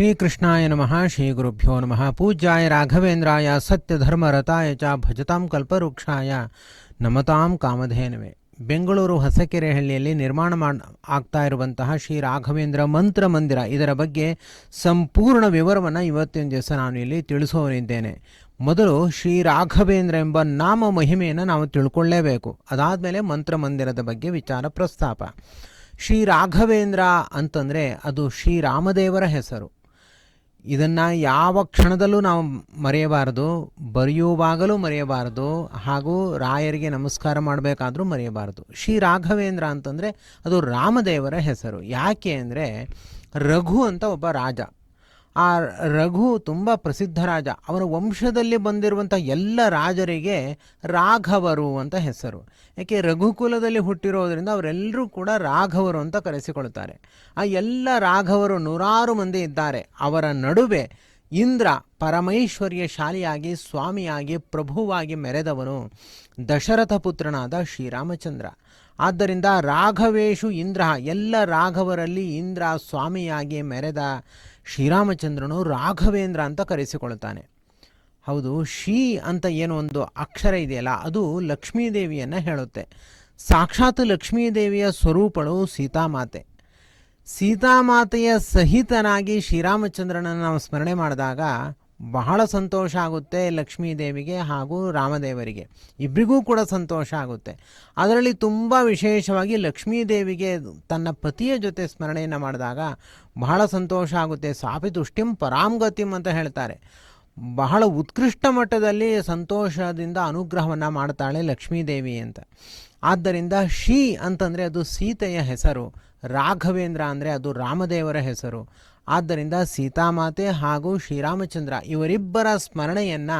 ಶ್ರೀಕೃಷ್ಣಾಯ ನಮಃ, ಶ್ರೀ ಗುರುಭ್ಯೋ ನಮಃ. ಪೂಜ್ಯಾಯ ರಾಘವೇಂದ್ರಾಯ ಸತ್ಯಧರ್ಮರತಾಯ ಚ ಭಜತಾಂ ಕಲ್ಪವೃಕ್ಷಾಯ ನಮತಾಂ ಕಾಮಧೇನವೆ. ಬೆಂಗಳೂರು ಹೊಸಕೆರೆಹಳ್ಳಿಯಲ್ಲಿ ನಿರ್ಮಾಣ ಮಾಡ, ಆಗ್ತಾ ಇರುವಂತಹ ಶ್ರೀ ರಾಘವೇಂದ್ರ ಮಂತ್ರ ಮಂದಿರ. ಇದರ ಬಗ್ಗೆ ಸಂಪೂರ್ಣ ವಿವರವನ್ನು ಇವತ್ತಿನ ದಿವಸ ನಾನು ಇಲ್ಲಿ ತಿಳಿಸೋರಿದ್ದೇನೆ ಮೊದಲು ಶ್ರೀ ರಾಘವೇಂದ್ರ ಎಂಬ ನಾಮ ಮಹಿಮೆಯನ್ನು ನಾವು ತಿಳ್ಕೊಳ್ಳೇಬೇಕು. ಅದಾದಮೇಲೆ ಮಂತ್ರ ಮಂದಿರದ ಬಗ್ಗೆ ವಿಚಾರ ಪ್ರಸ್ತಾಪ. ಶ್ರೀ ರಾಘವೇಂದ್ರ ಅಂತಂದರೆ ಅದು ಶ್ರೀರಾಮದೇವರ ಹೆಸರು. ಇದನ್ನು ಯಾವ ಕ್ಷಣದಲ್ಲೂ ನಾವು ಮರೆಯಬಾರದು, ಬರೆಯುವಾಗಲೂ ಮರೆಯಬಾರದು, ಹಾಗೂ ರಾಯರಿಗೆ ನಮಸ್ಕಾರ ಮಾಡಬೇಕಾದ್ರೂ ಮರೆಯಬಾರದು. ಶ್ರೀ ರಾಘವೇಂದ್ರ ಅಂತಂದರೆ ಅದು ರಾಮದೇವರ ಹೆಸರು. ಯಾಕೆ ಅಂದರೆ ರಘು ಅಂತ ಒಬ್ಬ ರಾಜ. ಆ ರಘು ತುಂಬ ಪ್ರಸಿದ್ಧ ರಾಜ. ಅವನ ವಂಶದಲ್ಲಿ ಬಂದಿರುವಂಥ ಎಲ್ಲ ರಾಜರಿಗೆ ರಾಘವರು ಅಂತ ಹೆಸರು. ಯಾಕೆ ರಘುಕುಲದಲ್ಲಿ ಹುಟ್ಟಿರೋದ್ರಿಂದ ಅವರೆಲ್ಲರೂ ಕೂಡ ರಾಘವರು ಅಂತ ಕರೆಸಿಕೊಳ್ತಾರೆ ಆ ಎಲ್ಲ ರಾಘವರು ನೂರಾರು ಮಂದಿ ಇದ್ದಾರೆ. ಅವರ ನಡುವೆ ಇಂದ್ರ ಪರಮೈಶ್ವರ್ಯ ಶಾಲಿಯಾಗಿ, ಸ್ವಾಮಿಯಾಗಿ, ಪ್ರಭುವಾಗಿ ಮೆರೆದವನು ದಶರಥ ಪುತ್ರನಾದ ಶ್ರೀರಾಮಚಂದ್ರ. ಆದ್ದರಿಂದ ರಾಘವೇಶು ಇಂದ್ರ, ಎಲ್ಲ ರಾಘವರಲ್ಲಿ ಇಂದ್ರ ಸ್ವಾಮಿಯಾಗಿ ಮೆರೆದ ಶ್ರೀರಾಮಚಂದ್ರನು ರಾಘವೇಂದ್ರ ಅಂತ ಕರೆಸಿಕೊಳ್ತಾನೆ ಹೌದು ಶೀ ಅಂತ ಏನು ಒಂದು ಅಕ್ಷರ ಇದೆಯಲ್ಲ, ಅದು ಲಕ್ಷ್ಮೀದೇವಿಯನ್ನು ಹೇಳುತ್ತೆ. ಸಾಕ್ಷಾತ್ ಲಕ್ಷ್ಮೀದೇವಿಯ ಸ್ವರೂಪಳು ಸೀತಾಮಾತೆ. ಸೀತಾಮಾತೆಯ ಸಹಿತನಾಗಿ ಶ್ರೀರಾಮಚಂದ್ರನನ್ನು ನಾವು ಸ್ಮರಣೆ ಮಾಡಿದಾಗ ಬಹಳ ಸಂತೋಷ ಆಗುತ್ತೆ ಲಕ್ಷ್ಮೀದೇವಿಗೆ ಹಾಗೂ ರಾಮದೇವರಿಗೆ. ಇಬ್ಬರಿಗೂ ಕೂಡ ಸಂತೋಷ ಆಗುತ್ತೆ. ಅದರಲ್ಲಿ ತುಂಬ ವಿಶೇಷವಾಗಿ ಲಕ್ಷ್ಮೀದೇವಿಗೆ ತನ್ನ ಪತಿಯ ಜೊತೆ ಸ್ಮರಣೆಯನ್ನು ಮಾಡಿದಾಗ ಬಹಳ ಸಂತೋಷ ಆಗುತ್ತೆ. ಸಾಪಿತುಷ್ಟಿಂ ಪರಾಮ್ಗತಿಂ ಅಂತ ಹೇಳ್ತಾರೆ. ಬಹಳ ಉತ್ಕೃಷ್ಟ ಮಟ್ಟದಲ್ಲಿ ಸಂತೋಷದಿಂದ ಅನುಗ್ರಹವನ್ನು ಮಾಡ್ತಾಳೆ ಲಕ್ಷ್ಮೀದೇವಿ ಅಂತ. ಆದ್ದರಿಂದ ಶಿ ಅಂತಂದರೆ ಅದು ಸೀತೆಯ ಹೆಸರು, ರಾಘವೇಂದ್ರ ಅಂದರೆ ಅದು ರಾಮದೇವರ ಹೆಸರು. ಆದ್ದರಿಂದ ಸೀತಾಮಾತೆ ಹಾಗೂ ಶ್ರೀರಾಮಚಂದ್ರ ಇವರಿಬ್ಬರ ಸ್ಮರಣೆಯನ್ನು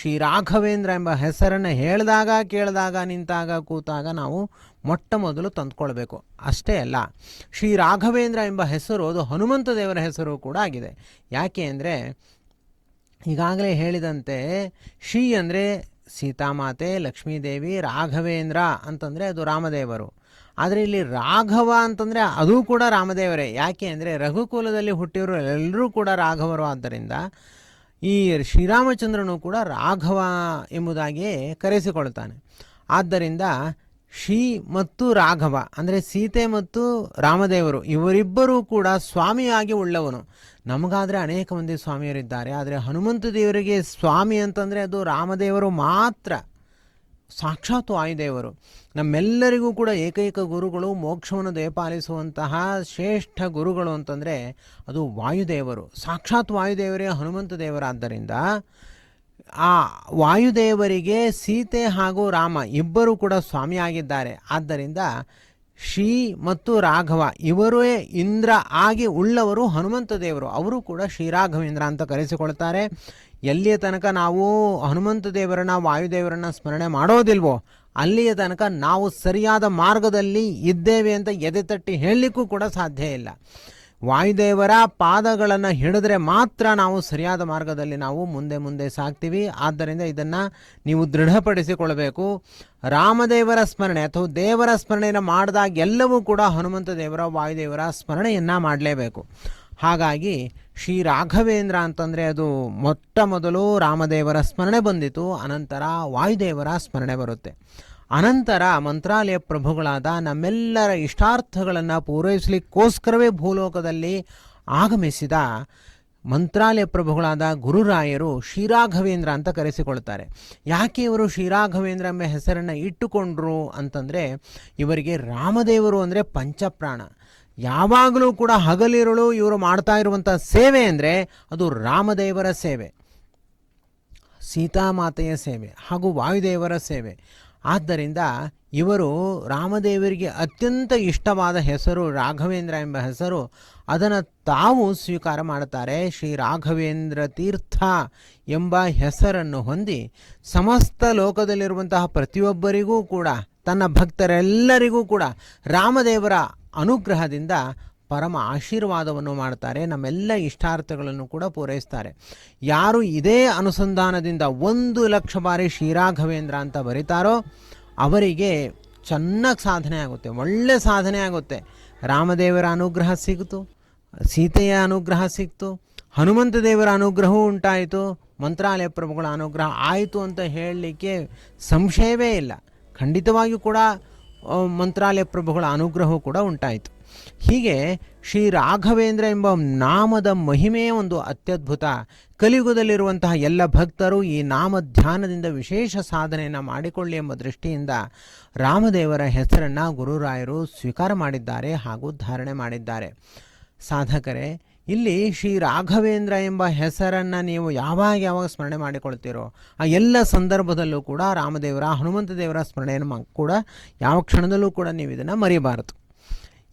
ಶ್ರೀ ರಾಘವೇಂದ್ರ ಎಂಬ ಹೆಸರನ್ನು ಹೇಳಿದಾಗ ಕೇಳಿದಾಗ ನಿಂತಾಗ ಕೂತಾಗ ನಾವು ಮೊಟ್ಟ ಮೊದಲು ತಂದುಕೊಳ್ಬೇಕು. ಅಷ್ಟೇ ಅಲ್ಲ ಶ್ರೀ ರಾಘವೇಂದ್ರ ಎಂಬ ಹೆಸರು ಅದು ಹನುಮಂತ ದೇವರ ಹೆಸರು ಕೂಡ ಆಗಿದೆ. ಯಾಕೆ ಅಂದರೆ ಈಗಾಗಲೇ ಹೇಳಿದಂತೆ ಶ್ರೀ ಅಂದರೆ ಸೀತಾಮಾತೆ, ಲಕ್ಷ್ಮೀದೇವಿ, ರಾಘವೇಂದ್ರ ಅಂತಂದರೆ ಅದು ರಾಮದೇವರು. ಆದರೆ ಇಲ್ಲಿ ರಾಘವ ಅಂತಂದರೆ ಅದು ಕೂಡ ರಾಮದೇವರೇ. ಯಾಕೆ ಅಂದರೆ ರಘುಕುಲದಲ್ಲಿ ಹುಟ್ಟಿರೋ ಎಲ್ಲರೂ ಕೂಡ ರಾಘವರು ಆದ್ದರಿಂದ ಈ ಶ್ರೀರಾಮಚಂದ್ರನು ಕೂಡ ರಾಘವ ಎಂಬುದಾಗಿಯೇ ಕರೆಸಿಕೊಳ್ತಾನೆ. ಆದ್ದರಿಂದ ಶ್ರೀ ಮತ್ತು ರಾಘವ ಅಂದರೆ ಸೀತೆ ಮತ್ತು ರಾಮದೇವರು ಇವರಿಬ್ಬರೂ ಕೂಡ ಸ್ವಾಮಿಯಾಗಿ ಉಳ್ಳವನು. ನಮಗಾದರೆ ಅನೇಕ ಮಂದಿ ಸ್ವಾಮಿಯರಿದ್ದಾರೆ, ಆದರೆ ಹನುಮಂತ ದೇವರಿಗೆ ಸ್ವಾಮಿ ಅಂತಂದರೆ ಅದು ರಾಮದೇವರು ಮಾತ್ರ. ಸಾಕ್ಷಾತ್ ವಾಯುದೇವರು ನಮ್ಮೆಲ್ಲರಿಗೂ ಕೂಡ ಏಕೈಕ ಗುರುಗಳು ಮೋಕ್ಷವನ್ನು ದಯಪಾಲಿಸುವಂತಹ ಶ್ರೇಷ್ಠ ಗುರುಗಳು ಅಂತಂದರೆ ಅದು ವಾಯುದೇವರು. ಸಾಕ್ಷಾತ್ ವಾಯುದೇವರೇ ಹನುಮಂತ ದೇವರಾದ್ದರಿಂದ ಆ ವಾಯುದೇವರಿಗೆ ಸೀತೆ ಹಾಗೂ ರಾಮ ಇಬ್ಬರೂ ಕೂಡ ಸ್ವಾಮಿಯಾಗಿದ್ದಾರೆ. ಆದ್ದರಿಂದ ಶ್ರೀ ಮತ್ತು ರಾಘವ ಇವರೇ ಇಂದ್ರ ಆಗಿ ಉಳ್ಳವರು ಹನುಮಂತ ದೇವರು. ಅವರು ಕೂಡ ಶ್ರೀರಾಘವೇಂದ್ರ ಅಂತ ಕರೆಸಿಕೊಳ್ತಾರೆ. ಎಲ್ಲಿಯ ತನಕ ನಾವು ಹನುಮಂತ ದೇವರನ್ನ, ವಾಯುದೇವರನ್ನ ಸ್ಮರಣೆ ಮಾಡೋದಿಲ್ವೋ, ಅಲ್ಲಿಯ ತನಕ ನಾವು ಸರಿಯಾದ ಮಾರ್ಗದಲ್ಲಿ ಇದ್ದೇವೆ ಅಂತ ಎದೆ ತಟ್ಟಿ ಹೇಳಲಿಕ್ಕೂ ಕೂಡ ಸಾಧ್ಯ ಇಲ್ಲ. ವಾಯುದೇವರ ಪಾದಗಳನ್ನು ಹಿಡಿದ್ರೆ ಮಾತ್ರ ನಾವು ಸರಿಯಾದ ಮಾರ್ಗದಲ್ಲಿ ನಾವು ಮುಂದೆ ಮುಂದೆ ಸಾಗ್ತೀವಿ. ಆದ್ದರಿಂದ ಇದನ್ನು ನೀವು ದೃಢಪಡಿಸಿಕೊಳ್ಳಬೇಕು. ರಾಮದೇವರ ಸ್ಮರಣೆ ಅಥವಾ ದೇವರ ಸ್ಮರಣೆಯನ್ನು ಮಾಡಿದಾಗ ಎಲ್ಲವೂ ಕೂಡ ಹನುಮಂತ ದೇವರ, ವಾಯುದೇವರ ಸ್ಮರಣೆಯನ್ನು ಮಾಡಲೇಬೇಕು. ಹಾಗಾಗಿ ಶ್ರೀ ರಾಘವೇಂದ್ರ ಅಂತಂದರೆ ಅದು ಮೊಟ್ಟ ಮೊದಲು ರಾಮದೇವರ ಸ್ಮರಣೆ ಬಂದಿತು. ಅನಂತರ ವಾಯುದೇವರ ಸ್ಮರಣೆ ಬರುತ್ತೆ. ಅನಂತರ ಮಂತ್ರಾಲಯ ಪ್ರಭುಗಳಾದ ನಮ್ಮೆಲ್ಲರ ಇಷ್ಟಾರ್ಥಗಳನ್ನು ಪೂರೈಸಲಿಕ್ಕೋಸ್ಕರವೇ ಭೂಲೋಕದಲ್ಲಿ ಆಗಮಿಸಿದ ಮಂತ್ರಾಲಯ ಪ್ರಭುಗಳಾದ ಗುರುರಾಯರು ಶ್ರೀರಾಘವೇಂದ್ರ ಅಂತ ಕರೆಸಿಕೊಳ್ತಾರೆ. ಯಾಕೆ ಇವರು ಶ್ರೀರಾಘವೇಂದ್ರ ಎಂಬ ಹೆಸರನ್ನು ಇಟ್ಟುಕೊಂಡ್ರು ಅಂತಂದರೆ, ಇವರಿಗೆ ರಾಮದೇವರು ಅಂದರೆ ಪಂಚಪ್ರಾಣ. ಯಾವಾಗಲೂ ಕೂಡ ಹಗಲಿರುಳು ಇವರು ಮಾಡ್ತಾ ಇರುವಂಥ ಸೇವೆ ಅಂದರೆ ಅದು ರಾಮದೇವರ ಸೇವೆ, ಸೀತಾಮಾತೆಯ ಸೇವೆ ಹಾಗೂ ವಾಯುದೇವರ ಸೇವೆ. ಆದ್ದರಿಂದ ಇವರು ರಾಮದೇವರಿಗೆ ಅತ್ಯಂತ ಇಷ್ಟವಾದ ಹೆಸರು ರಾಘವೇಂದ್ರ ಎಂಬ ಹೆಸರು. ಅದನ್ನು ತಾವು ಸ್ವೀಕಾರ ಮಾಡುತ್ತಾರೆ. ಶ್ರೀ ರಾಘವೇಂದ್ರ ತೀರ್ಥ ಎಂಬ ಹೆಸರನ್ನು ಹೊಂದಿ ಸಮಸ್ತ ಲೋಕದಲ್ಲಿರುವಂತಹ ಪ್ರತಿಯೊಬ್ಬರಿಗೂ ಕೂಡ, ತನ್ನ ಭಕ್ತರೆಲ್ಲರಿಗೂ ಕೂಡ ರಾಮದೇವರ ಅನುಗ್ರಹದಿಂದ ಪರಮ ಆಶೀರ್ವಾದವನ್ನು ಮಾಡ್ತಾರೆ, ನಮ್ಮೆಲ್ಲ ಇಷ್ಟಾರ್ಥಗಳನ್ನು ಕೂಡ ಪೂರೈಸ್ತಾರೆ. ಯಾರು ಇದೇ ಅನುಸಂಧಾನದಿಂದ ಒಂದು ಲಕ್ಷ ಬಾರಿ ಶ್ರೀರಾಘವೇಂದ್ರ ಅಂತ ಬರೀತಾರೋ, ಅವರಿಗೆ ಚೆನ್ನಾಗಿ ಸಾಧನೆ ಆಗುತ್ತೆ, ಒಳ್ಳೆ ಸಾಧನೆ ಆಗುತ್ತೆ. ರಾಮದೇವರ ಅನುಗ್ರಹ ಸಿಗ್ತು ಸೀತೆಯ ಅನುಗ್ರಹ ಸಿಕ್ತು, ಹನುಮಂತ ದೇವರ ಅನುಗ್ರಹವೂ ಉಂಟಾಯಿತು, ಮಂತ್ರಾಲಯ ಪ್ರಭುಗಳ ಅನುಗ್ರಹ ಆಯಿತು ಅಂತ ಹೇಳಲಿಕ್ಕೆ ಸಂಶಯವೇ ಇಲ್ಲ. ಖಂಡಿತವಾಗಿಯೂ ಕೂಡ ಮಂತ್ರಾಲಯ ಪ್ರಭುಗಳ ಅನುಗ್ರಹವೂ ಕೂಡ ಉಂಟಾಯಿತು. ಹೀಗೆ ಶ್ರೀ ರಾಘವೇಂದ್ರ ಎಂಬ ನಾಮದ ಮಹಿಮೆಯ ಒಂದು ಅತ್ಯದ್ಭುತ. ಕಲಿಯುಗದಲ್ಲಿರುವಂತಹ ಎಲ್ಲ ಭಕ್ತರು ಈ ನಾಮ ಧ್ಯಾನದಿಂದ ವಿಶೇಷ ಸಾಧನೆಯನ್ನು ಮಾಡಿಕೊಳ್ಳಿ ಎಂಬ ದೃಷ್ಟಿಯಿಂದ ರಾಮದೇವರ ಹೆಸರನ್ನು ಗುರುರಾಯರು ಸ್ವೀಕಾರ ಮಾಡಿದ್ದಾರೆ ಹಾಗೂ ಧಾರಣೆ ಮಾಡಿದ್ದಾರೆ. ಸಾಧಕರೇ, ಇಲ್ಲಿ ಶ್ರೀ ರಾಘವೇಂದ್ರ ಎಂಬ ಹೆಸರನ್ನು ನೀವು ಯಾವಾಗ ಯಾವಾಗ ಸ್ಮರಣೆ ಮಾಡಿಕೊಳ್ತೀರೋ, ಆ ಎಲ್ಲ ಸಂದರ್ಭದಲ್ಲೂ ಕೂಡ ರಾಮದೇವರ, ಹನುಮಂತ ದೇವರ ಸ್ಮರಣೆಯನ್ನು ಕೂಡ ಯಾವ ಕ್ಷಣದಲ್ಲೂ ಕೂಡ ನೀವು ಇದನ್ನು ಮರಿಬಾರದು.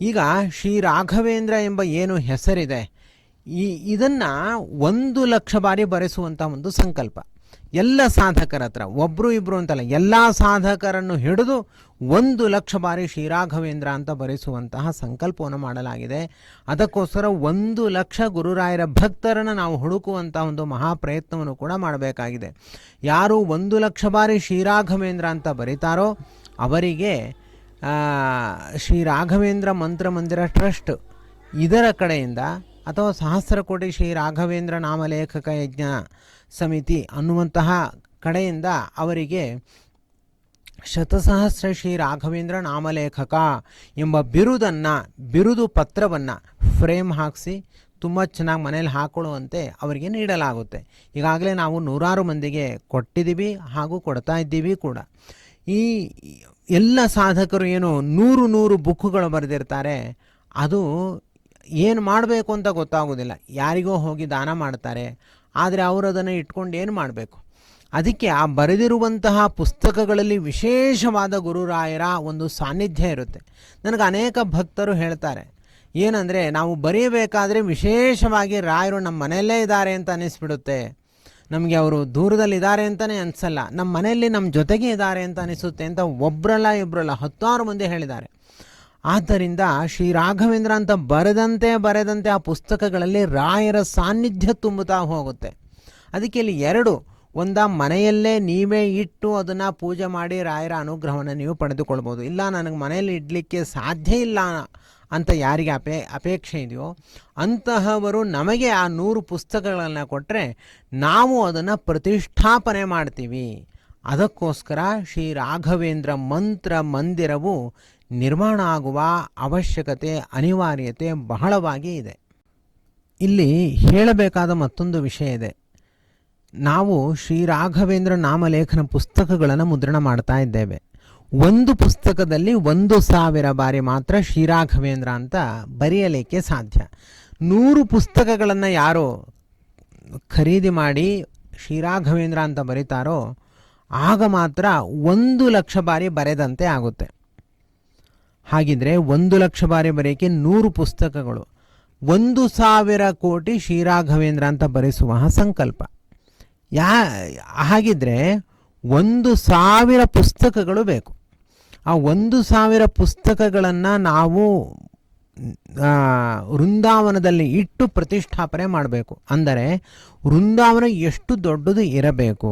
ಈಗ ಶ್ರೀ ರಾಘವೇಂದ್ರ ಎಂಬ ಏನು ಹೆಸರಿದೆ, ಈ, ಇದನ್ನು ಒಂದು ಲಕ್ಷ ಬಾರಿ ಬರೆಸುವಂಥ ಒಂದು ಸಂಕಲ್ಪ. ಎಲ್ಲ ಸಾಧಕರ ಹತ್ರ ಒಬ್ಬರು ಇಬ್ಬರು ಅಂತಲ್ಲ, ಎಲ್ಲ ಸಾಧಕರನ್ನು ಹಿಡಿದು ಒಂದು ಲಕ್ಷ ಬಾರಿ ಶ್ರೀರಾಘವೇಂದ್ರ ಅಂತ ಬರೆಸುವಂತಹ ಸಂಕಲ್ಪವನ್ನು ಮಾಡಲಾಗಿದೆ. ಅದಕ್ಕೋಸ್ಕರ ಒಂದು ಲಕ್ಷ ಗುರುರಾಯರ ಭಕ್ತರನ್ನು ನಾವು ಹುಡುಕುವಂಥ ಒಂದು ಮಹಾ ಪ್ರಯತ್ನವನ್ನು ಕೂಡ ಮಾಡಬೇಕಾಗಿದೆ. ಯಾರು ಒಂದು ಲಕ್ಷ ಬಾರಿ ಶ್ರೀರಾಘವೇಂದ್ರ ಅಂತ ಬರೀತಾರೋ, ಅವರಿಗೆ ಶ್ರೀ ರಾಘವೇಂದ್ರ ಮಂತ್ರ ಮಂದಿರ ಟ್ರಸ್ಟ್ ಇದರ ಕಡೆಯಿಂದ ಅಥವಾ ಸಹಸ್ರ ಕೋಟಿ ಶ್ರೀ ರಾಘವೇಂದ್ರ ನಾಮಲೇಖಕ ಯಜ್ಞ ಸಮಿತಿ ಅನ್ನುವಂತಹ ಕಡೆಯಿಂದ ಅವರಿಗೆ ಶತಸಹಸ್ರ ಶ್ರೀ ರಾಘವೇಂದ್ರ ನಾಮಲೇಖಕ ಎಂಬ ಬಿರುದನ್ನು, ಬಿರುದು ಪತ್ರವನ್ನು ಫ್ರೇಮ್ ಹಾಕಿಸಿ ತುಂಬ ಚೆನ್ನಾಗಿ ಮನೇಲಿ ಹಾಕೊಳ್ಳುವಂತೆ ಅವರಿಗೆ ನೀಡಲಾಗುತ್ತೆ. ಈಗಾಗಲೇ ನಾವು ನೂರಾರು ಮಂದಿಗೆ ಕೊಟ್ಟಿದ್ದೀವಿ ಹಾಗೂ ಕೊಡ್ತಾ ಇದ್ದೀವಿ ಕೂಡ. ಈ ಎಲ್ಲ ಸಾಧಕರು ಏನು ನೂರು ನೂರು ಬುಕ್ಗಳು ಬರೆದಿರ್ತಾರೆ, ಅದು ಏನು ಮಾಡಬೇಕು ಅಂತ ಗೊತ್ತಾಗೋದಿಲ್ಲ. ಯಾರಿಗೋ ಹೋಗಿ ದಾನ ಮಾಡ್ತಾರೆ, ಆದರೆ ಅವರು ಅದನ್ನು ಇಟ್ಕೊಂಡು ಏನು ಮಾಡಬೇಕು? ಅದಕ್ಕೆ ಆ ಬರೆದಿರುವಂತಹ ಪುಸ್ತಕಗಳಲ್ಲಿ ವಿಶೇಷವಾದ ಗುರುರಾಯರ ಒಂದು ಸಾನ್ನಿಧ್ಯ ಇರುತ್ತೆ. ನನಗೆ ಅನೇಕ ಭಕ್ತರು ಹೇಳ್ತಾರೆ, ಏನಂದರೆ ನಾವು ಬರೆಯಬೇಕಾದ್ರೆ ವಿಶೇಷವಾಗಿ ರಾಯರು ನಮ್ಮ ಮನೆಯಲ್ಲೇ ಇದ್ದಾರೆ ಅಂತ ಅನಿಸ್ಬಿಡುತ್ತೆ ನಮಗೆ ಅವರು ದೂರದಲ್ಲಿದ್ದಾರೆ ಅಂತಲೇ ಅನಿಸಲ್ಲ. ನಮ್ಮ ಮನೆಯಲ್ಲಿ ನಮ್ಮ ಜೊತೆಗೆ ಇದ್ದಾರೆ ಅಂತ ಅನಿಸುತ್ತೆ ಅಂತ ಒಬ್ಬರಲ್ಲ ಇಬ್ಬರಲ್ಲ ಹತ್ತಾರು ಮಂದಿ ಹೇಳಿದ್ದಾರೆ. ಆದ್ದರಿಂದ ಶ್ರೀ ರಾಘವೇಂದ್ರ ಅಂತ ಬರೆದಂತೆ ಬರೆದಂತೆ ಆ ಪುಸ್ತಕಗಳಲ್ಲಿ ರಾಯರ ಸಾನ್ನಿಧ್ಯ ತುಂಬುತ್ತಾ ಹೋಗುತ್ತೆ. ಅದಕ್ಕೆ ಇಲ್ಲಿ ಎರಡು, ಒಂದ ಮನೆಯಲ್ಲೇ ನೀವೇ ಇಟ್ಟು ಅದನ್ನು ಪೂಜೆ ಮಾಡಿ ರಾಯರ ಅನುಗ್ರಹವನ್ನು ನೀವು ಪಡೆದುಕೊಳ್ಬೋದು. ಇಲ್ಲ, ನನಗೆ ಮನೆಯಲ್ಲಿ ಇಡಲಿಕ್ಕೆ ಸಾಧ್ಯ ಇಲ್ಲ ಅಂತ ಯಾರಿಗೆ ಅಪೇ, ಅಪೇಕ್ಷೆ ಇದೆಯೋ ಅಂತಹವರು ನಮಗೆ ಆ ನೂರು ಪುಸ್ತಕಗಳನ್ನು ಕೊಟ್ಟರೆ ನಾವು ಅದನ್ನು ಪ್ರತಿಷ್ಠಾಪನೆ ಮಾಡ್ತೀವಿ. ಅದಕ್ಕೋಸ್ಕರ ಶ್ರೀ ರಾಘವೇಂದ್ರ ಮಂತ್ರ ಮಂದಿರವು ನಿರ್ಮಾಣ ಆಗುವ ಅವಶ್ಯಕತೆ, ಅನಿವಾರ್ಯತೆ ಬಹಳವಾಗಿ ಇದೆ. ಇಲ್ಲಿ ಹೇಳಬೇಕಾದ ಮತ್ತೊಂದು ವಿಷಯ ಇದೆ. ನಾವು ಶ್ರೀ ರಾಘವೇಂದ್ರ ನಾಮಲೇಖನ ಪುಸ್ತಕಗಳನ್ನು ಮುದ್ರಣ ಮಾಡ್ತಾ ಇದ್ದೇವೆ. ಒಂದು ಪುಸ್ತಕದಲ್ಲಿ ಒಂದು ಸಾವಿರ ಬಾರಿ ಮಾತ್ರ ಶ್ರೀರಾಘವೇಂದ್ರ ಅಂತ ಬರೆಯಲಿಕ್ಕೆ ಸಾಧ್ಯ? ನೂರು ಪುಸ್ತಕಗಳನ್ನು ಯಾರು ಖರೀದಿ ಮಾಡಿ ಶ್ರೀರಾಘವೇಂದ್ರ ಅಂತ ಬರೀತಾರೋ, ಆಗ ಮಾತ್ರ ಒಂದು ಲಕ್ಷ ಬಾರಿ ಬರೆದಂತೆ ಆಗುತ್ತೆ. ಹಾಗಿದ್ರೆ ಒಂದು ಲಕ್ಷ ಬಾರಿ ಬರೆಯಕ್ಕೆ ನೂರು ಪುಸ್ತಕಗಳು, ಒಂದು ಸಾವಿರ ಕೋಟಿ ಶ್ರೀರಾಘವೇಂದ್ರ ಅಂತ ಬರೆಸುವ ಸಂಕಲ್ಪ. ಯಾ, ಹಾಗಿದ್ರೆ ಒಂದು ಸಾವಿರ ಪುಸ್ತಕಗಳು ಬೇಕು. ಆ ಒಂದು ಸಾವಿರ ಪುಸ್ತಕಗಳನ್ನು ನಾವು ವೃಂದಾವನದಲ್ಲಿ ಇಟ್ಟು ಪ್ರತಿಷ್ಠಾಪನೆ ಮಾಡಬೇಕು. ಅಂದರೆ ವೃಂದಾವನ ಎಷ್ಟು ದೊಡ್ಡದು ಇರಬೇಕು,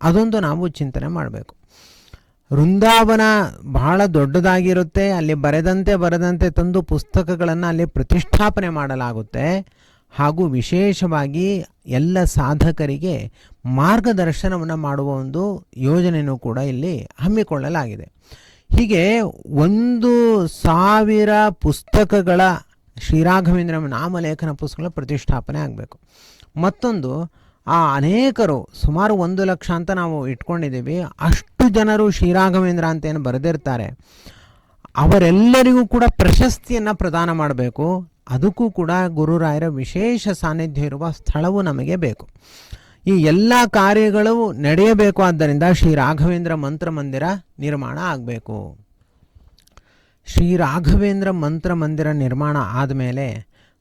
ಅದೊಂದು ನಾವು ಚಿಂತನೆ ಮಾಡಬೇಕು. ವೃಂದಾವನ ಬಹಳ ದೊಡ್ಡದಾಗಿರುತ್ತೆ, ಅಲ್ಲಿ ಬರೆದಂತೆ ಬರೆದಂತೆ ತಂದು ಪುಸ್ತಕಗಳನ್ನು ಅಲ್ಲಿ ಪ್ರತಿಷ್ಠಾಪನೆ ಮಾಡಲಾಗುತ್ತೆ. ಹಾಗೂ ವಿಶೇಷವಾಗಿ ಎಲ್ಲ ಸಾಧಕರಿಗೆ ಮಾರ್ಗದರ್ಶನವನ್ನು ಮಾಡುವ ಒಂದು ಯೋಜನೆಯೂ ಕೂಡ ಇಲ್ಲಿ ಹಮ್ಮಿಕೊಳ್ಳಲಾಗಿದೆ. ಹೀಗೆ ಒಂದು ಸಾವಿರ ಪುಸ್ತಕಗಳ ಶ್ರೀರಾಘವೇಂದ್ರ ನಾಮಲೇಖನ ಪುಸ್ತಕಗಳ ಪ್ರತಿಷ್ಠಾಪನೆ ಆಗಬೇಕು. ಮತ್ತೊಂದು, ಆ ಅನೇಕರು, ಸುಮಾರು ಒಂದು ಲಕ್ಷ ಅಂತ ನಾವು ಇಟ್ಕೊಂಡಿದ್ದೀವಿ, ಅಷ್ಟು ಜನರು ಶ್ರೀರಾಘವೇಂದ್ರ ಅಂತ ಏನು ಬರೆದಿರ್ತಾರೆ. ಅವರೆಲ್ಲರಿಗೂ ಕೂಡ ಪ್ರಶಸ್ತಿಯನ್ನು ಪ್ರದಾನ ಮಾಡಬೇಕು. ಅದಕ್ಕೂ ಕೂಡ ಗುರುರಾಯರ ವಿಶೇಷ ಸಾನ್ನಿಧ್ಯ ಇರುವ ಸ್ಥಳವು ನಮಗೆ ಬೇಕು. ಈ ಎಲ್ಲ ಕಾರ್ಯಗಳು ನಡೆಯಬೇಕು ಆದ್ದರಿಂದ ಶ್ರೀ ರಾಘವೇಂದ್ರ ಮಂತ್ರ ಮಂದಿರ ನಿರ್ಮಾಣ ಆಗಬೇಕು. ಶ್ರೀ ರಾಘವೇಂದ್ರ ಮಂತ್ರ ಮಂದಿರ ನಿರ್ಮಾಣ ಆದಮೇಲೆ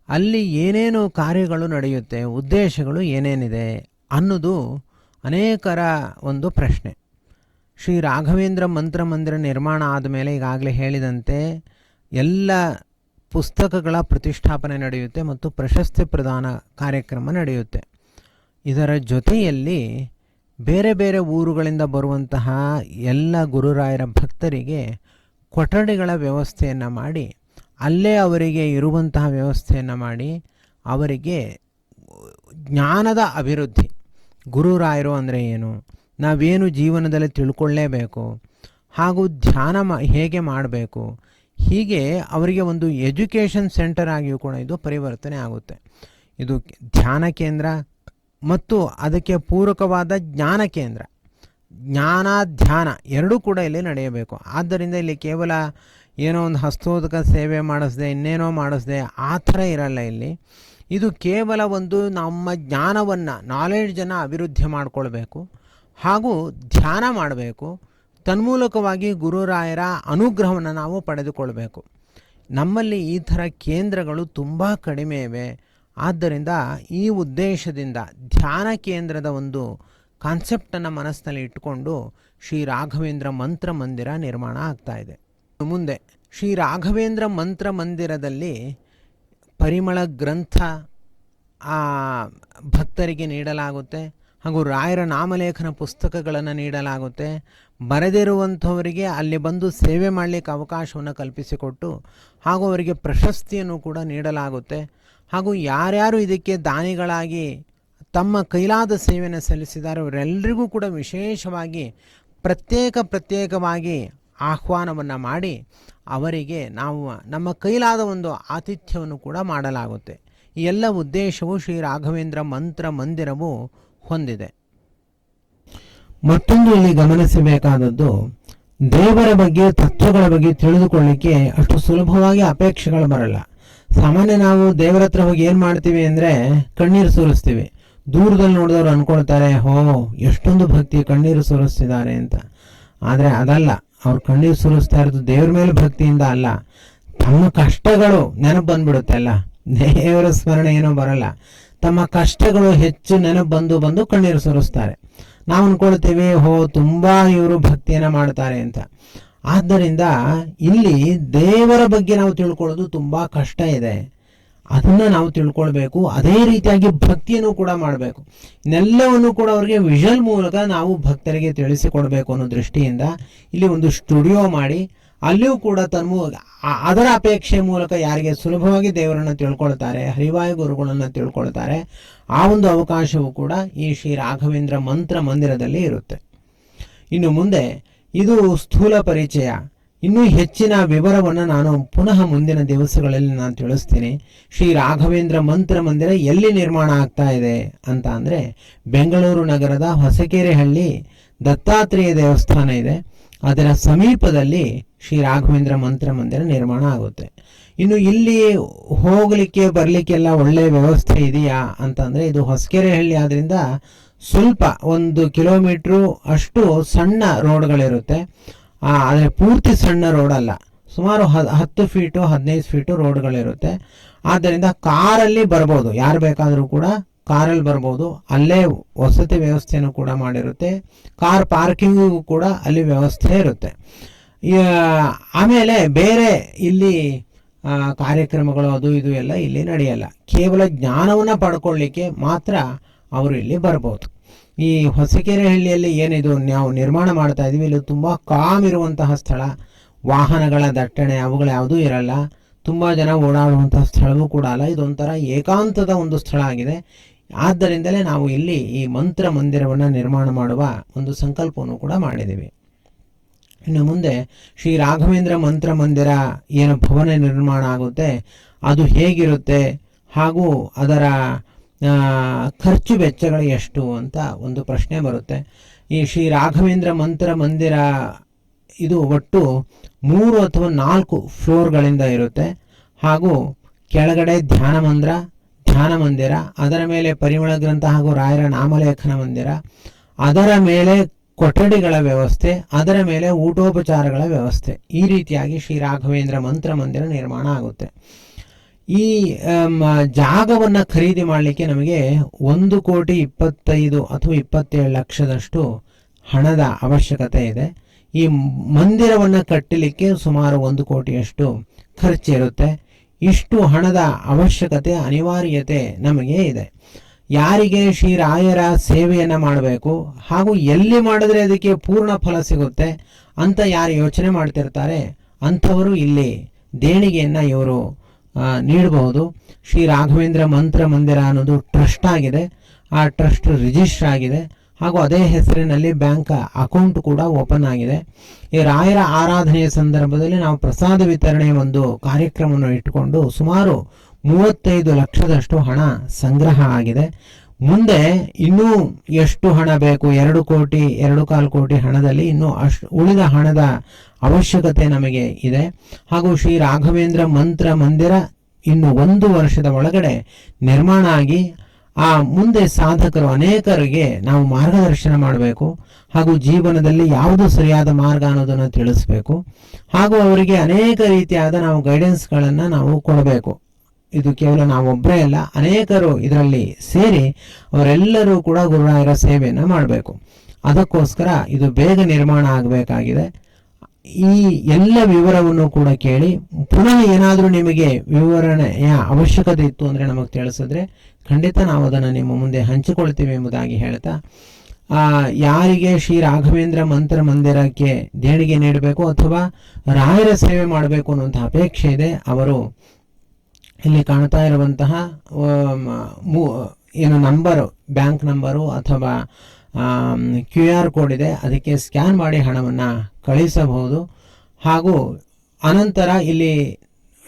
ಅಲ್ಲಿ ಏನೇನು ಕಾರ್ಯಗಳು ನಡೆಯುತ್ತೆ, ಉದ್ದೇಶಗಳು ಏನೇನಿದೆ ಅನ್ನೋದು ಅನೇಕರ ಒಂದು ಪ್ರಶ್ನೆ. ಶ್ರೀ ರಾಘವೇಂದ್ರ ಮಂತ್ರ ಮಂದಿರ ನಿರ್ಮಾಣ ಆದಮೇಲೆ ಈಗಾಗಲೇ ಹೇಳಿದಂತೆ ಎಲ್ಲ ಪುಸ್ತಕಗಳ ಪ್ರತಿಷ್ಠಾಪನೆ ನಡೆಯುತ್ತೆ ಮತ್ತು ಪ್ರಶಸ್ತಿ ಪ್ರದಾನ ಕಾರ್ಯಕ್ರಮ ನಡೆಯುತ್ತೆ. ಇದರ ಜೊತೆಯಲ್ಲಿ ಬೇರೆ ಬೇರೆ ಊರುಗಳಿಂದ ಬರುವಂತಹ ಎಲ್ಲ ಗುರುರಾಯರ ಭಕ್ತರಿಗೆ ಕೊಠಡಿಗಳ ವ್ಯವಸ್ಥೆಯನ್ನು ಮಾಡಿ, ಅಲ್ಲೇ ಅವರಿಗೆ ಇರುವಂತಹ ವ್ಯವಸ್ಥೆಯನ್ನು ಮಾಡಿ, ಅವರಿಗೆ ಜ್ಞಾನದ ಅಭಿವೃದ್ಧಿ. ಗುರುರಾಯರು ಅಂದರೆ ಏನು? ನಾವೇನು ಜೀವನದಲ್ಲಿ ತಿಳ್ಕೊಳ್ಳೇಬೇಕು? ಹಾಗೂ ಧ್ಯಾನ ಮ, ಹೇಗೆ ಮಾಡಬೇಕು? ಹೀಗೆ ಅವರಿಗೆ ಒಂದು ಎಜುಕೇಷನ್ ಸೆಂಟರ್ ಆಗಿಯೂ ಕೂಡ ಇದು ಪರಿವರ್ತನೆ ಆಗುತ್ತೆ. ಇದು ಧ್ಯಾನ ಕೇಂದ್ರ ಮತ್ತು ಅದಕ್ಕೆ ಪೂರಕವಾದ ಜ್ಞಾನ ಕೇಂದ್ರ. ಜ್ಞಾನ, ಧ್ಯಾನ ಎರಡೂ ಕೂಡ ಇಲ್ಲಿ ನಡೆಯಬೇಕು. ಆದ್ದರಿಂದ ಇಲ್ಲಿ ಕೇವಲ ಏನೋ ಒಂದು ಹಸ್ತೋದಕ ಸೇವೆ ಮಾಡಿಸ್ದೆ, ಇನ್ನೇನೋ ಮಾಡಿಸ್ದೆ, ಆ ಥರ ಇರಲ್ಲ ಇಲ್ಲಿ. ಇದು ಕೇವಲ ಒಂದು ನಮ್ಮ ಜ್ಞಾನವನ್ನು ನಾಲೆಡ್ಜನ್ನು ಅಭಿವೃದ್ಧಿ ಮಾಡಿಕೊಳ್ಬೇಕು. ಹಾಗೂ ಧ್ಯಾನ ಮಾಡಬೇಕು. ತನ್ಮೂಲಕವಾಗಿ ಗುರುರಾಯರ ಅನುಗ್ರಹವನ್ನು ನಾವು ಪಡೆದುಕೊಳ್ಬೇಕು. ನಮ್ಮಲ್ಲಿ ಈ ಥರ ಕೇಂದ್ರಗಳು ತುಂಬ ಕಡಿಮೆ ಇವೆ. ಆದ್ದರಿಂದ ಈ ಉದ್ದೇಶದಿಂದ ಧ್ಯಾನ ಕೇಂದ್ರದ ಒಂದು ಕಾನ್ಸೆಪ್ಟನ್ನು ಮನಸ್ಸಿನಲ್ಲಿ ಇಟ್ಟುಕೊಂಡು ಶ್ರೀ ರಾಘವೇಂದ್ರ ಮಂತ್ರ ಮಂದಿರ ನಿರ್ಮಾಣ ಆಗ್ತಾ ಇದೆ. ಮುಂದೆ ಶ್ರೀ ರಾಘವೇಂದ್ರ ಮಂತ್ರ ಮಂದಿರದಲ್ಲಿ ಪರಿಮಳ ಗ್ರಂಥ, ಆ, ಭಕ್ತರಿಗೆ ನೀಡಲಾಗುತ್ತೆ ಹಾಗೂ ರಾಯರ ನಾಮಲೇಖನ ಪುಸ್ತಕಗಳನ್ನು ನೀಡಲಾಗುತ್ತೆ. ಬರೆದಿರುವಂಥವರಿಗೆ ಅಲ್ಲಿ ಬಂದು ಸೇವೆ ಮಾಡಲಿಕ್ಕೆ ಅವಕಾಶವನ್ನು ಕಲ್ಪಿಸಿಕೊಟ್ಟು ಹಾಗೂ ಅವರಿಗೆ ಪ್ರಶಸ್ತಿಯನ್ನು ಕೂಡ ನೀಡಲಾಗುತ್ತೆ. ಹಾಗೂ ಯಾರ್ಯಾರು ಇದಕ್ಕೆ ದಾನಿಗಳಾಗಿ ತಮ್ಮ ಕೈಲಾದ ಸೇವೆಯನ್ನು ಸಲ್ಲಿಸಿದ್ದಾರೆ ಅವರೆಲ್ಲರಿಗೂ ಕೂಡ ವಿಶೇಷವಾಗಿ ಪ್ರತ್ಯೇಕ ಪ್ರತ್ಯೇಕವಾಗಿ ಆಹ್ವಾನವನ್ನು ಮಾಡಿ ಅವರಿಗೆ ನಾವು ನಮ್ಮ ಕೈಲಾದ ಒಂದು ಆತಿಥ್ಯವನ್ನು ಕೂಡ ಮಾಡಲಾಗುತ್ತೆ. ಈ ಎಲ್ಲ ಉದ್ದೇಶವು ಶ್ರೀ ರಾಘವೇಂದ್ರ ಮಂತ್ರ ಮಂದಿರವು ಹೊಂದಿದೆ. ಮತ್ತೊಂದು ಇಲ್ಲಿ ಗಮನಿಸಬೇಕಾದದ್ದು, ದೇವರ ಬಗ್ಗೆ, ತತ್ವಗಳ ಬಗ್ಗೆ ತಿಳಿದುಕೊಳ್ಳಿಕ್ಕೆ ಅಷ್ಟು ಸುಲಭವಾಗಿ ಅಪೇಕ್ಷೆಗಳು ಬರಲ್ಲ. ಸಾಮಾನ್ಯ ನಾವು ದೇವರ ಹತ್ರ ಹೋಗಿ ಏನು ಮಾಡ್ತೀವಿ ಅಂದರೆ ಕಣ್ಣೀರು ಸುರಿಸ್ತೀವಿ. ದೂರದಲ್ಲಿ ನೋಡಿದವರು ಅಂದ್ಕೊಳ್ತಾರೆ ಹೋ, ಎಷ್ಟೊಂದು ಭಕ್ತಿ ಕಣ್ಣೀರು ಸುರಿಸ್ತಿದ್ದಾರೆ ಅಂತ. ಆದರೆ ಅದಲ್ಲ. ಅವ್ರು ಕಣ್ಣೀರು ಸುರಿಸ್ತಾ ಇರೋದು ದೇವ್ರ ಮೇಲೆ ಭಕ್ತಿಯಿಂದ ಅಲ್ಲ. ತಮ್ಮ ಕಷ್ಟಗಳು ನೆನಪು ಬಂದ್ಬಿಡುತ್ತೆ ಅಲ್ಲ. ದೇವರ ಸ್ಮರಣೆ ಏನೋ ಬರಲ್ಲ. ತಮ್ಮ ಕಷ್ಟಗಳು ಹೆಚ್ಚು ನೆನಪು ಬಂದು ಬಂದು ಕಣ್ಣೀರು ಸುರಿಸ್ತಾರೆ. ನಾವು ಅನ್ಕೊಳ್ತೇವೆ, ಹೋ, ತುಂಬಾ ಇವರು ಭಕ್ತಿಯನ್ನ ಮಾಡ್ತಾರೆ ಅಂತ. ಆದ್ದರಿಂದ ಇಲ್ಲಿ ದೇವರ ಬಗ್ಗೆ ನಾವು ತಿಳ್ಕೊಳ್ಳೋದು ತುಂಬಾ ಕಷ್ಟ ಇದೆ. ಅದನ್ನ ನಾವು ತಿಳ್ಕೊಳ್ಬೇಕು. ಅದೇ ರೀತಿಯಾಗಿ ಭಕ್ತಿಯನ್ನು ಕೂಡ ಮಾಡಬೇಕು. ಇನ್ನೆಲ್ಲವನ್ನು ಕೂಡ ಅವರಿಗೆ ವಿಷಲ್ ಮೂಲಕ ನಾವು ಭಕ್ತರಿಗೆ ತಿಳಿಸಿಕೊಡ್ಬೇಕು ಅನ್ನೋ ದೃಷ್ಟಿಯಿಂದ ಇಲ್ಲಿ ಒಂದು ಸ್ಟುಡಿಯೋ ಮಾಡಿ ಅಲ್ಲಿಯೂ ಕೂಡ ತನ್ಮೂ ಅದರ ಅಪೇಕ್ಷೆ ಮೂಲಕ ಯಾರಿಗೆ ಸುಲಭವಾಗಿ ದೇವರನ್ನು ತಿಳ್ಕೊಳ್ತಾರೆ, ಹರಿವಾಯು ಗುರುಗಳನ್ನು ತಿಳ್ಕೊಳ್ತಾರೆ, ಆ ಒಂದು ಅವಕಾಶವು ಕೂಡ ಈ ಶ್ರೀ ರಾಘವೇಂದ್ರ ಮಂತ್ರ ಮಂದಿರದಲ್ಲಿ ಇರುತ್ತೆ. ಇನ್ನು ಮುಂದೆ ಇದು ಸ್ಥೂಲ ಪರಿಚಯ. ಇನ್ನೂ ಹೆಚ್ಚಿನ ವಿವರವನ್ನು ನಾನು ಪುನಃ ಮುಂದಿನ ದಿವಸಗಳಲ್ಲಿ ನಾನು ತಿಳಿಸ್ತೀನಿ. ಶ್ರೀ ರಾಘವೇಂದ್ರ ಮಂತ್ರ ಮಂದಿರ ಎಲ್ಲಿ ನಿರ್ಮಾಣ ಆಗ್ತಾ ಇದೆ ಅಂತ ಅಂದರೆ ಬೆಂಗಳೂರು ನಗರದ ಹೊಸಕೆರೆಹಳ್ಳಿ ದತ್ತಾತ್ರೇಯ ದೇವಸ್ಥಾನ ಇದೆ. ಅದರ ಸಮೀಪದಲ್ಲಿ ಶ್ರೀ ರಾಘವೇಂದ್ರ ಮಂತ್ರ ಮಂದಿರ ನಿರ್ಮಾಣ ಆಗುತ್ತೆ. ಇನ್ನು ಇಲ್ಲಿ ಹೋಗಲಿಕ್ಕೆ, ಬರಲಿಕ್ಕೆಲ್ಲ ಒಳ್ಳೆ ವ್ಯವಸ್ಥೆ ಇದೆಯಾ ಅಂತಂದರೆ, ಇದು ಹೊಸಕೆರೆಹಳ್ಳಿ ಆದ್ದರಿಂದ ಸ್ವಲ್ಪ ಒಂದು ಕಿಲೋಮೀಟ್ರು ಅಷ್ಟು ಸಣ್ಣ ರೋಡ್ಗಳಿರುತ್ತೆ. ಆದರೆ ಪೂರ್ತಿ ಸಣ್ಣ ರೋಡಲ್ಲ ಸುಮಾರು ಹತ್ತು ಫೀಟು, ಹದಿನೈದು ಫೀಟು ರೋಡ್ಗಳಿರುತ್ತೆ. ಆದ್ದರಿಂದ ಕಾರಲ್ಲಿ ಬರ್ಬೋದು. ಯಾರು ಬೇಕಾದರೂ ಕೂಡ ಕಾರಲ್ಲಿ ಬರ್ಬೋದು. ಅಲ್ಲೇ ವಸತಿ ವ್ಯವಸ್ಥೆಯನ್ನು ಕೂಡ ಮಾಡಿರುತ್ತೆ. ಕಾರ್ ಪಾರ್ಕಿಂಗಿಗೂ ಕೂಡ ಅಲ್ಲಿ ವ್ಯವಸ್ಥೆ ಇರುತ್ತೆ. ಆಮೇಲೆ ಬೇರೆ ಇಲ್ಲಿ ಕಾರ್ಯಕ್ರಮಗಳು ಅದು ಇದು ಎಲ್ಲ ಇಲ್ಲಿ ನಡೆಯಲ್ಲ. ಕೇವಲ ಜ್ಞಾನವನ್ನು ಪಡ್ಕೊಳ್ಳಿಕ್ಕೆ ಮಾತ್ರ ಅವರು ಇಲ್ಲಿ ಬರ್ಬೋದು. ಈ ಹೊಸಕೆರೆ ಹಳ್ಳಿಯಲ್ಲಿ ಏನಿದು, ನಾವು ನಿರ್ಮಾಣ ಮಾಡ್ತಾ ಇದೀವಿ ಇಲ್ಲಿ ತುಂಬ ಕಾಮ್ ಇರುವಂತಹ ಸ್ಥಳ. ವಾಹನಗಳ ದಟ್ಟಣೆ ಅವುಗಳು ಯಾವುದೂ ಇರಲ್ಲ. ತುಂಬ ಜನ ಓಡಾಡುವಂತಹ ಸ್ಥಳವೂ ಕೂಡ ಅಲ್ಲ. ಇದೊಂಥರ ಏಕಾಂತದ ಒಂದು ಸ್ಥಳ ಆಗಿದೆ. ಆದ್ದರಿಂದಲೇ ನಾವು ಇಲ್ಲಿ ಈ ಮಂತ್ರ ಮಂದಿರವನ್ನು ನಿರ್ಮಾಣ ಮಾಡುವ ಒಂದು ಸಂಕಲ್ಪವನ್ನು ಕೂಡ ಮಾಡಿದ್ದೀವಿ. ಇನ್ನು ಮುಂದೆ ಶ್ರೀ ರಾಘವೇಂದ್ರ ಮಂತ್ರ ಮಂದಿರ ಏನು ಭವನ ನಿರ್ಮಾಣ ಆಗುತ್ತೆ. ಅದು ಹೇಗಿರುತ್ತೆ? ಹಾಗೂ ಅದರ ಖರ್ಚು ವೆಚ್ಚಗಳು ಎಷ್ಟು ಅಂತ ಒಂದು ಪ್ರಶ್ನೆ ಬರುತ್ತೆ. ಈ ಶ್ರೀ ರಾಘವೇಂದ್ರ ಮಂತ್ರ ಮಂದಿರ ಇದು ಒಟ್ಟು ಮೂರು ಅಥವಾ ನಾಲ್ಕು ಫ್ಲೋರ್ಗಳಿಂದ ಇರುತ್ತೆ. ಹಾಗೂ ಕೆಳಗಡೆ ಧ್ಯಾನ ಮಂದಿರ ಧ್ಯಾನ ಮಂದಿರ, ಅದರ ಮೇಲೆ ಪರಿಮಳ ಗ್ರಂಥ ಹಾಗೂ ರಾಯರ ನಾಮಲೇಖನ ಮಂದಿರ, ಅದರ ಮೇಲೆ ಕೊಠಡಿಗಳ ವ್ಯವಸ್ಥೆ, ಅದರ ಮೇಲೆ ಊಟೋಪಚಾರಗಳ ವ್ಯವಸ್ಥೆ. ಈ ರೀತಿಯಾಗಿ ಶ್ರೀ ರಾಘವೇಂದ್ರ ಮಂತ್ರ ಮಂದಿರ ನಿರ್ಮಾಣ ಆಗುತ್ತೆ. ಈ ಜಾಗವನ್ನು ಖರೀದಿ ಮಾಡಲಿಕ್ಕೆ ನಮಗೆ ಒಂದು ಕೋಟಿ ಇಪ್ಪತ್ತೈದು ಅಥವಾ ಇಪ್ಪತ್ತೇಳು ಲಕ್ಷದಷ್ಟು ಹಣದ ಅವಶ್ಯಕತೆ ಇದೆ. ಈ ಮಂದಿರವನ್ನು ಕಟ್ಟಲಿಕ್ಕೆ ಸುಮಾರು ಒಂದು ಕೋಟಿಯಷ್ಟು ಖರ್ಚಿರುತ್ತೆ. ಇಷ್ಟು ಹಣದ ಅವಶ್ಯಕತೆ, ಅನಿವಾರ್ಯತೆ ನಮಗೆ ಇದೆ. ಯಾರಿಗೆ ಶ್ರೀ ರಾಯರ ಸೇವೆಯನ್ನ ಮಾಡಬೇಕು ಹಾಗೂ ಎಲ್ಲಿ ಮಾಡಿದ್ರೆ ಅದಕ್ಕೆ ಪೂರ್ಣ ಫಲ ಸಿಗುತ್ತೆ ಅಂತ ಯಾರು ಯೋಚನೆ ಮಾಡ್ತಿರ್ತಾರೆ, ಅಂಥವರು ಇಲ್ಲಿ ದೇಣಿಗೆಯನ್ನ ಇವರು ನೀಡಬಹುದು. ಶ್ರೀ ರಾಘವೇಂದ್ರ ಮಂತ್ರ ಮಂದಿರ ಅನ್ನೋದು ಟ್ರಸ್ಟ್ ಆಗಿದೆ. ಆ ಟ್ರಸ್ಟ್ ರಿಜಿಸ್ಟರ್ ಆಗಿದೆ. ಹಾಗೂ ಅದೇ ಹೆಸರಿನಲ್ಲಿ ಬ್ಯಾಂಕ್ ಅಕೌಂಟ್ ಕೂಡ ಓಪನ್ ಆಗಿದೆ. ಈ ರಾಯರ ಆರಾಧನೆಯ ಸಂದರ್ಭದಲ್ಲಿ ನಾವು ಪ್ರಸಾದ ವಿತರಣೆ ಒಂದು ಕಾರ್ಯಕ್ರಮವನ್ನು ಇಟ್ಟುಕೊಂಡು ಸುಮಾರು ಮೂವತ್ತೈದು ಲಕ್ಷದಷ್ಟು ಹಣ ಸಂಗ್ರಹ ಆಗಿದೆ. ಮುಂದೆ ಇನ್ನೂ ಎಷ್ಟು ಹಣ ಬೇಕು? ಎರಡು ಕೋಟಿ, ಎರಡು ಕಾಲು ಕೋಟಿ ಹಣದಲ್ಲಿ ಇನ್ನೂ ಅಷ್ಟು ಉಳಿದ ಹಣದ ಅವಶ್ಯಕತೆ ನಮಗೆ ಇದೆ. ಹಾಗೂ ಶ್ರೀ ರಾಘವೇಂದ್ರ ಮಂತ್ರ ಮಂದಿರ ಇನ್ನು ಒಂದು ವರ್ಷದ ಒಳಗಡೆ ನಿರ್ಮಾಣ ಆಗಿ, ಆ ಮುಂದೆ ಸಾಧಕರು ಅನೇಕರಿಗೆ ನಾವು ಮಾರ್ಗದರ್ಶನ ಮಾಡಬೇಕು. ಹಾಗೂ ಜೀವನದಲ್ಲಿ ಯಾವುದು ಸರಿಯಾದ ಮಾರ್ಗ ಅನ್ನೋದನ್ನು ತಿಳಿಸ್ಬೇಕು. ಹಾಗೂ ಅವರಿಗೆ ಅನೇಕ ರೀತಿಯಾದ ನಾವು ಗೈಡೆನ್ಸ್ಗಳನ್ನು ನಾವು ಕೊಡಬೇಕು. ಇದು ಕೇವಲ ನಾವೊಬ್ಬರೇ ಅಲ್ಲ, ಅನೇಕರು ಇದರಲ್ಲಿ ಸೇರಿ ಅವರೆಲ್ಲರೂ ಕೂಡ ಗುರುರಾಯರ ಸೇವೆಯನ್ನು ಮಾಡಬೇಕು. ಅದಕ್ಕೋಸ್ಕರ ಇದು ಬೇಗ ನಿರ್ಮಾಣ ಆಗಬೇಕಾಗಿದೆ. ಈ ಎಲ್ಲ ವಿವರವನ್ನು ಕೂಡ ಕೇಳಿ, ಪುನಃ ಏನಾದರೂ ನಿಮಗೆ ವಿವರಣೆಯ ಅವಶ್ಯಕತೆ ಇತ್ತು ಅಂದರೆ ನಮಗೆ ತಿಳಿಸಿದ್ರೆ ಖಂಡಿತ ನಾವು ಅದನ್ನು ನಿಮ್ಮ ಮುಂದೆ ಹಂಚಿಕೊಳ್ತೀವಿ ಎಂಬುದಾಗಿ ಹೇಳ್ತಾ ಯಾರಿಗೆ ಶ್ರೀ ರಾಘವೇಂದ್ರ ಮಂತ್ರ ಮಂದಿರಕ್ಕೆ ದೇಣಿಗೆ ನೀಡಬೇಕು ಅಥವಾ ರಾಯರ ಸೇವೆ ಮಾಡಬೇಕು ಅನ್ನುವಂಥ ಅಪೇಕ್ಷೆ ಇದೆ, ಅವರು ಇಲ್ಲಿ ಕಾಣ್ತಾ ಇರುವಂತಹ ಏನು ನಂಬರು, ಬ್ಯಾಂಕ್ ನಂಬರು ಅಥವಾ ಕ್ಯೂ ಆರ್ ಕೋಡ್ ಇದೆ, ಅದಕ್ಕೆ ಸ್ಕ್ಯಾನ್ ಮಾಡಿ ಹಣವನ್ನು ಕಳಿಸಬಹುದು. ಹಾಗೂ ಅನಂತರ ಇಲ್ಲಿ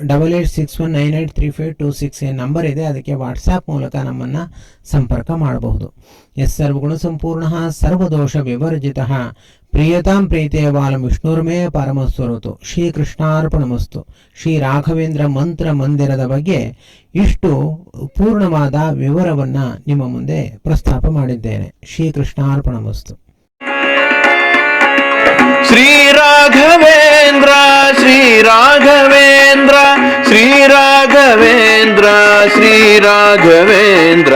double eight six one nine eight three five two six ಏನ್ ನಂಬರ್ ಇದೆ. ಅದಕ್ಕೆ ವಾಟ್ಸಾಪ್ ಮೂಲಕ ನಮ್ಮನ್ನು ಸಂಪರ್ಕ ಮಾಡಬಹುದು. ಎಸ್ ಸರ್ವಗುಣ ಸಂಪೂರ್ಣ ಸರ್ವದೋಷ ವಿವರ್ಜಿತ. ಪ್ರಿಯತಾಂ ಪ್ರೀತಿಯ ಬಾಲಂ ವಿಷ್ಣುರ್ಮೇ ಪರಮಸ್ವರತು ಶ್ರೀಕೃಷ್ಣಾರ್ಪಣಮಸ್ತು ಶ್ರೀ ರಾಘವೇಂದ್ರ ಮಂತ್ರ ಮಂದಿರದ ಬಗ್ಗೆ ಇಷ್ಟು ಪೂರ್ಣವಾದ ವಿವರವನ್ನು ನಿಮ್ಮ ಮುಂದೆ ಪ್ರಸ್ತಾಪ ಮಾಡಿದ್ದೇನೆ. ಶ್ರೀಕೃಷ್ಣಾರ್ಪಣಮಸ್ತು श्री राघवेंद्र श्री राघवेन्द्र श्री राघवेन्द्र श्री राघवेन्द्र